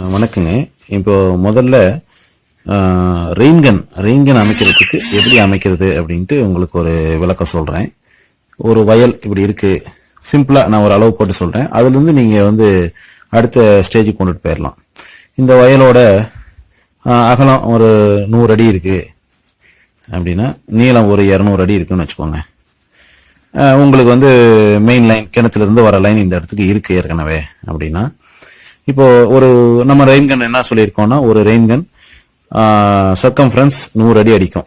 வணக்கங்க. இப்போ முதல்ல ரெயின்கன் ரெயின்கன் அமைக்கிறதுக்கு எப்படி அமைக்கிறது அப்படின்ட்டு உங்களுக்கு ஒரு விளக்கம் சொல்கிறேன் ஒரு வயல் இப்படி இருக்குது சிம்பிளாக நான் ஒரு அளவு போட்டு சொல்கிறேன் அதுலேருந்து நீங்கள் வந்து அடுத்த ஸ்டேஜுக்கு கொண்டுட்டு போயிடலாம் இந்த வயலோட அகலம் ஒரு நூறு அடி இருக்குது அப்படின்னா நீளம் ஒரு இரநூறு அடி இருக்குன்னு வச்சுக்கோங்க. உங்களுக்கு வந்து மெயின் லைன் கிணத்துலேருந்து வர லைன் இந்த இடத்துக்கு இருக்குது ஏற்கனவே. அப்படின்னா இப்போ ஒரு நம்ம ரெயின்கன் என்ன சொல்லியிருக்கோம்னா ஒரு ரெயின்கன் சர்க்கம்ஃபரன்ஸ் நூறு அடி அடிக்கும்.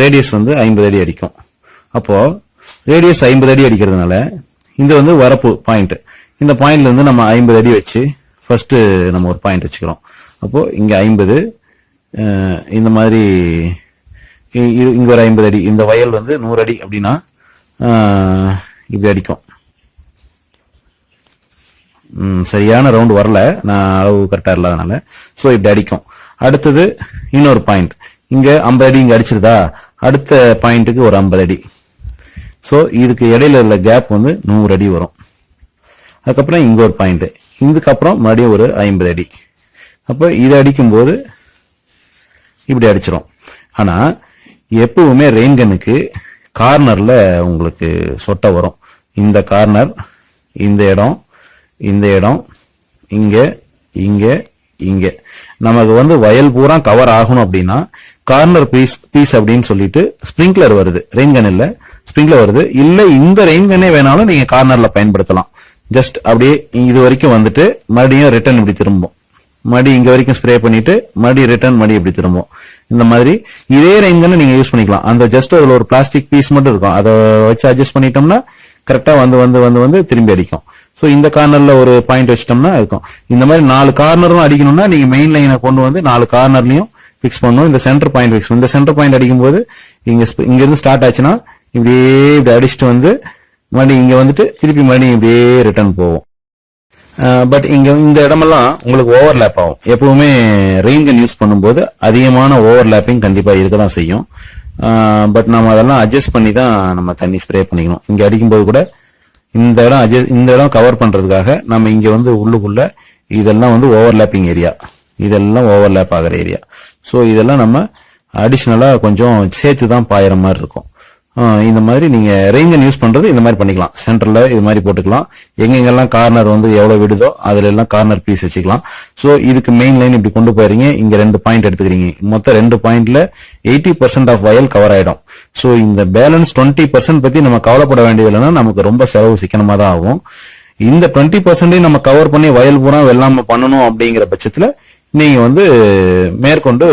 ரேடியஸ் வந்து ஐம்பது அடி அடிக்கும். அப்போது ரேடியஸ் ஐம்பது அடி அடிக்கிறதுனால இது வந்து வரப்பு பாயிண்ட் இந்த பாயிண்ட்லேருந்து நம்ம ஐம்பது அடி வச்சு ஃபஸ்ட்டு நம்ம ஒரு பாயிண்ட் வச்சுக்கிறோம். அப்போது இங்கே ஐம்பது இந்த மாதிரி இங்கே ஒரு ஐம்பது அடி இந்த வயல் வந்து நூறு அடி அப்படின்னா இது இப்படி அடிக்கும். சரியான ரவுண்ட் வரல. நான் அளவு கரெக்டாக இல்லாதனால. ஸோ இப்படி அடிக்கும். அடுத்தது இன்னொரு பாயிண்ட் இங்கே ஐம்பது அடி இங்கே அடிச்சிருதா? அடுத்த பாயிண்ட்டுக்கு ஒரு ஐம்பது அடி. ஸோ இதுக்கு இடையில உள்ள கேப் வந்து நூறு அடி வரும். அதுக்கப்புறம் இங்கே ஒரு பாயிண்ட்டு இதுக்கப்புறம் மறுபடியும் ஒரு ஐம்பது அடி. அப்போ இதை அடிக்கும்போது இப்படி அடிச்சிடும் ஆனால் எப்பவுமே ரெயின்கனுக்கு கார்னரில் உங்களுக்கு சொட்டை வரும். இந்த கார்னர் இந்த இடம் இந்த இடம் இங்கே இங்கே இங்கே. நமக்கு வந்து வயல் பூரா கவர் ஆகணும் அப்படின்னா கார்னர் பீஸ் பீஸ் அப்படின்னு சொல்லிட்டு ஸ்ப்ரிங்க்லர் வருது. ரெயின் கன் ஸ்ப்ரிங்க்லர் வருது. இல்லை இந்த ரெயின் கன்னே வேணாலும் நீங்கள் கார்னரில் பயன்படுத்தலாம். ஜஸ்ட் அப்படியே இது வரைக்கும் வந்துட்டு மறுபடியும் ரிட்டர்ன் இப்படி திரும்பும். மடி இங்க வரைக்கும் ஸ்ப்ரே பண்ணிட்டு மடி ரிட்டர்ன் மடி இப்படி திரும்பும். இந்த மாதிரி இதே ரெயின்கன்னு நீங்க யூஸ் பண்ணிக்கலாம். அந்த ஜஸ்ட் அதுல ஒரு பிளாஸ்டிக் பீஸ் மட்டும் இருக்கும். அதை வச்சு அட்ஜஸ்ட் பண்ணிட்டோம்னா கரெக்டா வந்து வந்து வந்து வந்து திரும்பி அடிக்கும். ஸோ இந்த கார்னர்ல ஒரு பாயிண்ட் வச்சிட்டோம்னா இருக்கும். இந்த மாதிரி நாலு கார்னரும் அடிக்கணும்னா நீங்க மெயின் லைனை கொண்டு வந்து நாலு கார்னர்லையும் ஃபிக்ஸ் பண்ணணும். இந்த சென்டர் பாயிண்ட் ஃபிக்ஸ் இந்த சென்டர் பாயிண்ட் அடிக்கும்போது இங்க sp- ஸ்டார்ட் ஆச்சுன்னா இப்படியே இப்படி அடிச்சுட்டு வந்து மறுபடியும் இங்க வந்துட்டு திருப்பி மறுபடியும் இப்படியே ரிட்டர்ன் போகும். பட் இங்க இந்த இடமெல்லாம் உங்களுக்கு ஓவர்லேப் ஆகும். எப்பவுமே ரெயின்கன் யூஸ் பண்ணும்போது அதிகமான ஓவர்லேப்பிங் கண்டிப்பா இருக்க தான் செய்யும் பட் நம்ம அதெல்லாம் அட்ஜஸ்ட் பண்ணி தான் நம்ம தண்ணி ஸ்ப்ரே பண்ணிக்கணும். இங்க அடிக்கும்போது கூட இந்த இடம் adjust- இந்த இடம் கவர் பண்ணுறதுக்காக நம்ம இங்கே வந்து உள்ளுக்குள்ள இதெல்லாம் வந்து ஓவர்லேப்பிங் ஏரியா இதெல்லாம் ஓவர்லேப் ஆகிற ஏரியா ஸோ இதெல்லாம் நம்ம அடிஷ்னலாக கொஞ்சம் சேர்த்து தான் பாயிற மாதிரி இருக்கும். இந்த மாதிரி நீங்கள் ரெயின்கன் யூஸ் பண்ணுறது இந்த மாதிரி பண்ணிக்கலாம். சென்டரில் இது மாதிரி போட்டுக்கலாம். எங்கெங்கெல்லாம் கார்னர் வந்து எவ்வளோ விடுதோ அதில் எல்லாம் கார்னர் பீஸ் வச்சுக்கலாம். ஸோ இதுக்கு மெயின் லைன் இப்படி கொண்டு போயிருங்க இங்கே ரெண்டு பாயிண்ட் எடுத்துக்கிறீங்க. மொத்தம் ரெண்டு பாயிண்டில் எயிட்டி பர்சன்ட் ஆஃப் வயல் கவர் ஆகிடும் ஸோ இந்த பேலன்ஸ் டுவெண்ட்டி பர்சன்ட் பற்றி நம்ம கவலைப்பட வேண்டியது இல்லைன்னா நமக்கு ரொம்ப செலவு சிக்கனமாக தான் ஆகும். இந்த டுவெண்ட்டி பர்சன்டையும் நம்ம கவர் பண்ணி வயல் பூரா வெள்ளாம பண்ணணும் அப்படிங்கிற பட்சத்தில் நீங்கள் வந்து மேற்கொண்டு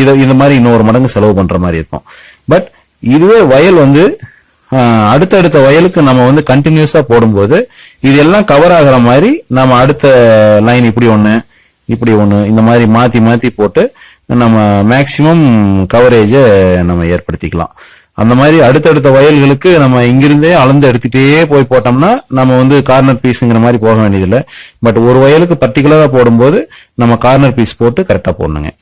இதை இந்த மாதிரி இன்னொரு மடங்கு செலவு பண்ணுற மாதிரி இருக்கும். பட் இதுவே வயல் வந்து அடுத்தடுத்த வயலுக்கு நம்ம வந்து கண்டினியூஸா போடும்போது இது எல்லாம் கவர் ஆகுற மாதிரி நம்ம அடுத்த லைன் இப்படி ஒண்ணு இப்படி ஒண்ணு இந்த மாதிரி மாத்தி மாத்தி போட்டு நம்ம மேக்சிமம் கவரேஜை நம்ம ஏற்படுத்திக்கலாம். அந்த மாதிரி அடுத்தடுத்த வயல்களுக்கு நம்ம இங்கிருந்தே அளந்து எடுத்துகிட்டே போய் போட்டோம்னா நம்ம வந்து கார்னர் பீஸுங்கிற மாதிரி போக வேண்டியதில்லை. பட் ஒரு வயலுக்கு பர்டிகுலராக போடும்போது நம்ம கார்னர் பீஸ் போட்டு கரெக்டாக போடணுங்க.